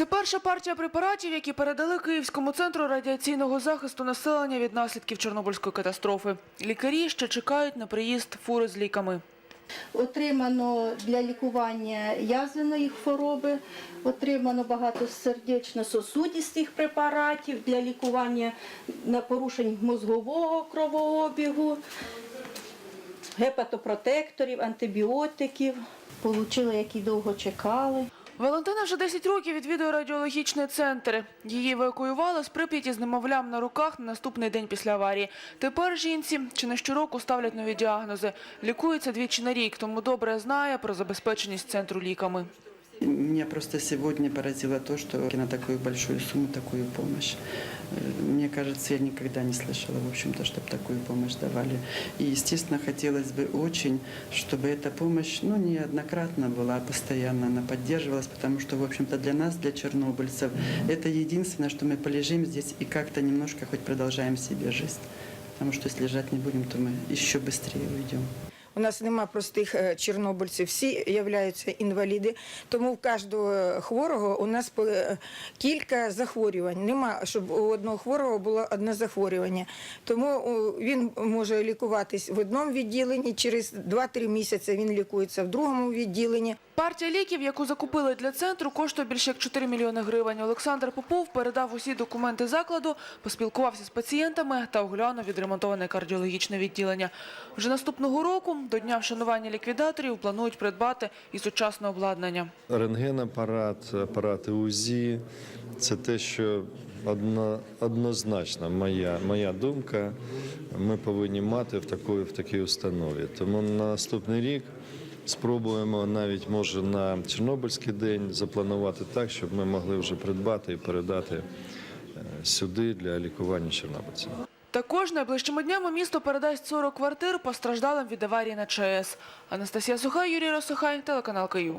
Це перша партія препаратів, які передали Київському центру радіаційного захисту населення від наслідків Чорнобильської катастрофи. Лікарі ще чекають на приїзд фури з ліками. Отримано для лікування язвеної хвороби, отримано багато сердечно-сосудистих препаратів для лікування порушень мозгового кровообігу, гепатопротекторів, антибіотиків. Получили, які довго чекали. Валентина вже 10 років відвідує радіологічний центр. Її евакуювали з Прип'яті з немовлям на руках на наступний день після аварії. Тепер жінці чи не щороку ставлять нові діагнози. Лікується двічі на рік, тому добре знає про забезпеченість центру ліками. Меня просто сегодня поразило то, что на такую большую сумму такую помощь. Э, Мне кажется, я никогда не слышала, в общем-то, чтобы такую помощь давали. И, естественно, хотелось бы очень, чтобы эта помощь, ну, неоднократно была, а постоянно она поддерживалась, потому что, в общем-то, для нас, для чернобыльцев, это единственное, что мы полежим здесь и как-то немножко хоть продолжаем себе жизнь. Потому что если лежать не будем, то мы еще быстрее уйдем. У нас нема простих е, чорнобильців, всі являються інваліди. Тому в кожного хворого у нас е, кілька захворювань. Нема, щоб у одного хворого було одне захворювання. Тому він може лікуватись в одному відділенні, через 2-3 місяці він лікується в другому відділенні. Партія ліків, яку закупили для центру, коштує більше як 4 мільйони гривень. Олександр Попов передав усі документи закладу, поспілкувався з пацієнтами та оглянув відремонтоване кардіологічне відділення. Вже наступного року, до дня вшанування ліквідаторів, планують придбати і сучасне обладнання. Рентгенапарат, апарати УЗІ це те, що одно, однозначно моя, моя думка, ми повинні мати в такій, в такій установі. Тому на наступний рік спробуємо навіть може на Чорнобильський день запланувати так, щоб ми могли вже придбати і передати е, сюди для лікування чорнобильців. Також найближчими днями місто передасть 40 квартир постраждалим від аварії на ЧАЕС. Анастасія Суха, Юрій Росухай, телеканал Київ.